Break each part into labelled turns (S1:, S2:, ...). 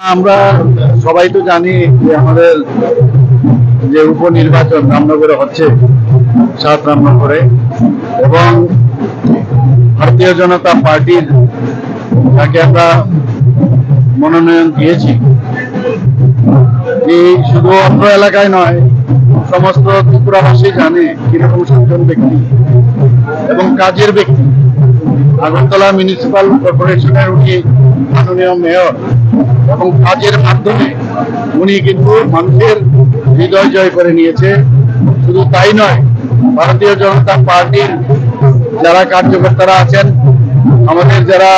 S1: আমরা সবাই তো জানি যে আমাদের যে উপনির্বাচন রামনগরে হচ্ছে, সাত রামনগরে, এবং ভারতীয় জনতা পার্টির যাকে আমরা মনোনয়ন দিয়েছি। এই শুধু অত্র এলাকায় নয়, সমস্ত ত্রিপুরাবাসী জানে কীরকম সাতজন ব্যক্তি এবং কাজের ব্যক্তি। আগরতলা মিউনিসিপাল কর্পোরেশনের উনি মাননীয় মেয়র। এবং কাজের মাধ্যমে উনি কিন্তু মানুষের হৃদয় জয় করে নিয়েছে। শুধু তাই নয়, ভারতীয় জনতা পার্টির যারা কার্যকর্তারা আছেন, আমাদের যারা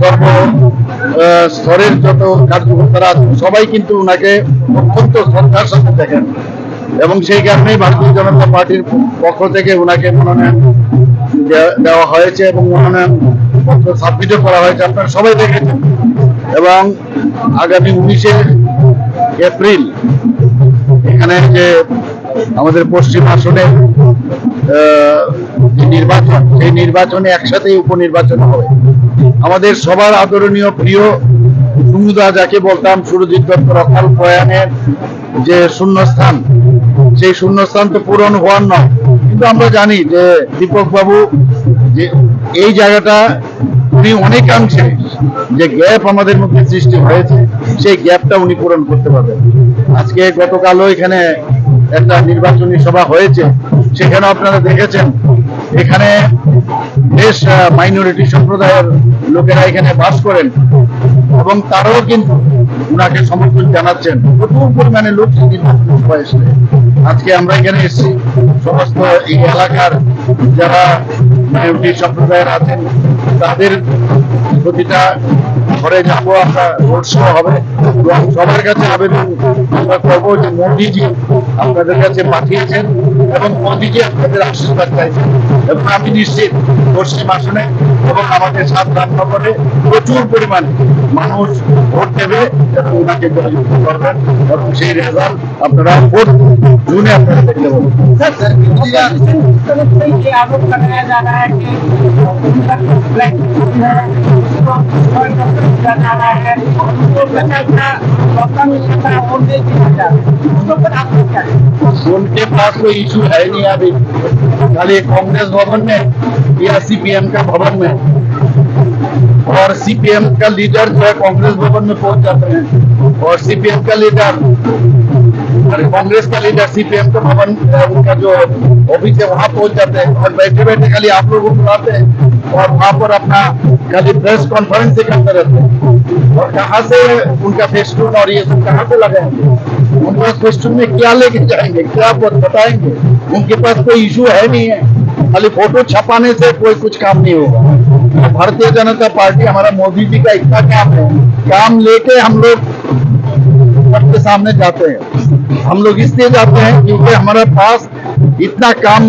S1: সর্ব স্তরের যত কার্যকর্তারা আছেন, সবাই কিন্তু ওনাকে অত্যন্ত শ্রদ্ধার সাথে দেখেন। এবং সেই কারণেই ভারতীয় জনতা পার্টির পক্ষ থেকে ওনাকে মনোনয়ন দেওয়া হয়েছে এবং মনোনয়ন পত্র সাবমিটও করা হয়েছে। আপনারা সবাই দেখেছেন। এবং আগামী উনিশে এপ্রিল এখানে যে আমাদের পশ্চিম আসনে নির্বাচন, সেই নির্বাচনে একসাথেই উপনির্বাচন হবে। আমাদের সবার আদরণীয় প্রিয় সুমুদা যাকে বলতাম, সুরজিৎ দত্ত অকাল প্রয়াণের যে শূন্যস্থান, সেই শূন্যস্থান তো পূরণ হওয়ার নয়। কিন্তু আমরা জানি যে দীপক বাবু যে এই জায়গাটা উনি অনেকাংশে যে গ্যাপ আমাদের মধ্যে সৃষ্টি হয়েছে, সেই গ্যাপটা উনি পূরণ করতে পারবেন। আজকে গতকালও এখানে একটা নির্বাচনী সভা হয়েছে সেখানে আপনারা দেখেছেন, এখানে বেশ মাইনরিটি সম্প্রদায়ের লোকেরা এখানে বাস করেন। এবং তারাও কিন্তু উনাকে সমর্থন জানাচ্ছেন। প্রচুর পরিমাণে লোক নির্বাচনী আজকে আমরা এখানে এসেছি। সমস্ত এই এলাকার যারা মাইনরিটি সম্প্রদায়ের আছেন, তাদের প্রতিটা ঘরে যাব আমরা, রোড শো হবে। এবং সবার কাছে আবেদন আমরা করব যে মোদিজি আপনাদের কাছে পাঠিয়েছেন এবং মোদিজি আপনাদের আশীর্বাদ চাইছেন। এবং আমি নিশ্চিত পশ্চিম আসনে এবং আমাদের সাত রান্নাঘরে প্রচুর পরিমাণে মানুষ ভোট দেবে এবং ওনাকে জয়যুক্ত করবেন এবং সেই রেজাল্ট আপনারা ভোট জুনে আপনারা দেখতে পাবেন।
S2: उनके
S1: पास कोई इशू है नहीं अभी। खाली कांग्रेस भवन में या सीपीएम का भवन में। और सीपीएम का लीडर जो है, कांग्रेस भवन में पहुँच जाते हैं। और सीपीएम का लीडर कांग्रेस का लीडर सीपीएम का भवन, उनका जो ऑफ़िस है, वहाँ पहुँच जाते हैं। और बैठे बैठे खाली आप लोगों को बुलाते हैं और वहाँ पर अपना खाली प्रेस कॉन्फ्रेंस करते रहते हैं। और कहाँ से उनका फेस्टून और ये सब कहाँ से लगाएँगे उनका फेस्टून में क्या लेके जाएँगे, क्या बताएँगे? उनके पास कोई इशू है नहीं है। खाली फ़ोटो छपाने से कोई कुछ काम नहीं होगा। भारतीय जनता पार्टी हमारा मोदी जी का इतना काम है काम लेके हम लोग सबके सामने जाते हैं। हम लोग इसलिए जाते हैं क्योंकि हमारे पास इतना काम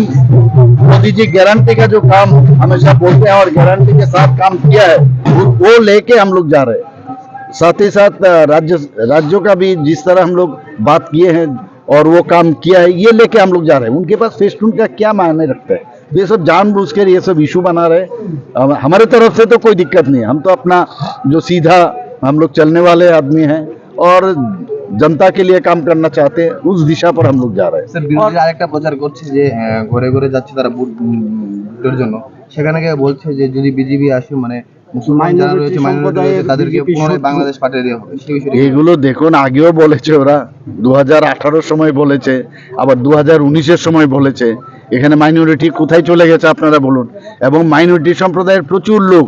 S1: मोदी जी गारंटी का जो काम हमेशा बोलते हैं और गारंटी के साथ काम किया है वो, वो लेके हम लोग जा रहे हैं। साथ ही साथ राज्य राज्यों का भी जिस तरह हम लोग बात किए हैं और वो काम किया है ये लेके हम लोग जा रहे हैं। उनके पास फेस्टून का क्या मायने रखता है? ये सब जानबूझ कर ये सब इशू बना रहे हैं। हम- हमारे तरफ से तो कोई दिक्कत नहीं है हम तो अपना जो सीधा हम लोग चलने वाले आदमी हैं और जनता के लिए काम करना चाहते हैं उस दिशा पर हम लोग जा रहे हैं
S3: স্যার বিরোধীরা আরেকটা প্রচার করছে যে আহ, ঘরে ঘরে যাচ্ছে তারা ভোট উম, ভোটের জন্য সেখানে গিয়ে বলছে যে যদি বিজেপি আসে মানে মুসলমান যারা রয়েছে মাইনরিটি রয়েছে তাদেরকে পুনরায় বাংলাদেশ পাঠিয়ে দেওয়া হবে সেই বিষয়ে
S1: এইগুলো দেখুন আগেও বলেছে ওরা দু হাজার সময় বলেছে আবার দু হাজার উনিশের সময় বলেছে এখানে মাইনরিটি কোথায় চলে গেছে আপনারা বলুন। এবং মাইনরিটি সম্প্রদায়ের প্রচুর লোক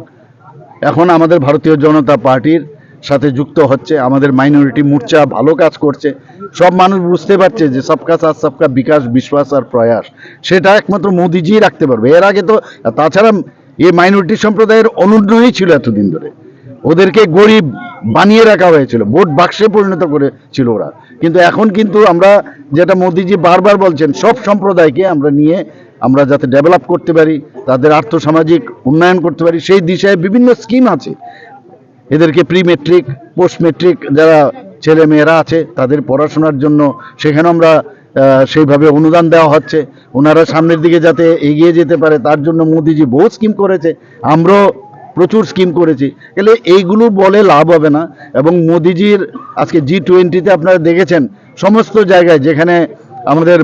S1: এখন আমাদের ভারতীয় জনতা পার্টির সাথে যুক্ত হচ্ছে, আমাদের মাইনরিটি মোর্চা ভালো কাজ করছে। সব মানুষ বুঝতে পারছে যে সবকা সাথ, সবকা বিকাশ, বিশ্বাস আর প্রয়াস। সেটা একমাত্র মোদিজিই রাখতে পারবে। এর আগে তো, তাছাড়া এই মাইনরিটি সম্প্রদায়ের অনুন্নয়ই ছিল এতদিন ধরে। ওদেরকে গরিব বানিয়ে রাখা হয়েছিল, ভোট বাক্সে পরিণত করেছিল ওরা। কিন্তু এখন কিন্তু আমরা যেটা মোদিজি বারবার বলছেন, সব সম্প্রদায়কে আমরা নিয়ে আমরা যাতে ডেভেলপ করতে পারি, তাদের আর্থসামাজিক উন্নয়ন করতে পারি, সেই দিশায় বিভিন্ন স্কিম আছে। এদেরকে প্রি মেট্রিক পোস্ট মেট্রিক যারা ছেলে মেয়েরা আছে, তাদের পড়াশোনার জন্য সেখানে আমরা সেইভাবে অনুদান দেওয়া হচ্ছে। ওনারা সামনের দিকে যাতে এগিয়ে যেতে পারে, তার জন্য মোদিজি বহু স্কিম করেছে। আমরাও প্রচুর স্কিম করেছি। তাহলে এইগুলো বলে লাভ হবে না। এবং মোদিজির আজকে জি টোয়েন্টিতে আপনারা দেখেছেন, সমস্ত জায়গায় যেখানে আমাদের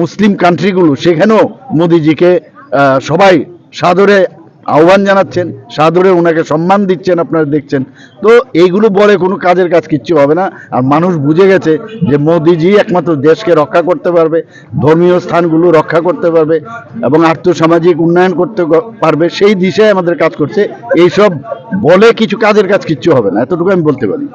S1: মুসলিম কান্ট্রিগুলো সেখানেও মোদিজিকে সবাই সাদরে আহ্বান জানাচ্ছেন সাদরে ওনাকে সম্মান দিচ্ছেন, আপনারা দেখছেন। তো এইগুলো বলে কোনো কাজের কাজ কিচ্ছু হবে না। আর মানুষ বুঝে গেছে যে মোদিজি একমাত্র দেশকে রক্ষা করতে পারবে, ধর্মীয় স্থানগুলো রক্ষা করতে পারবে, এবং আর্থসামাজিক উন্নয়ন করতে পারবে। সেই দিশায় আমাদের কাজ করছে। এইসব বলে কিছু কাজের কাজ কিচ্ছু হবে না। এতটুকু আমি বলতে পারি।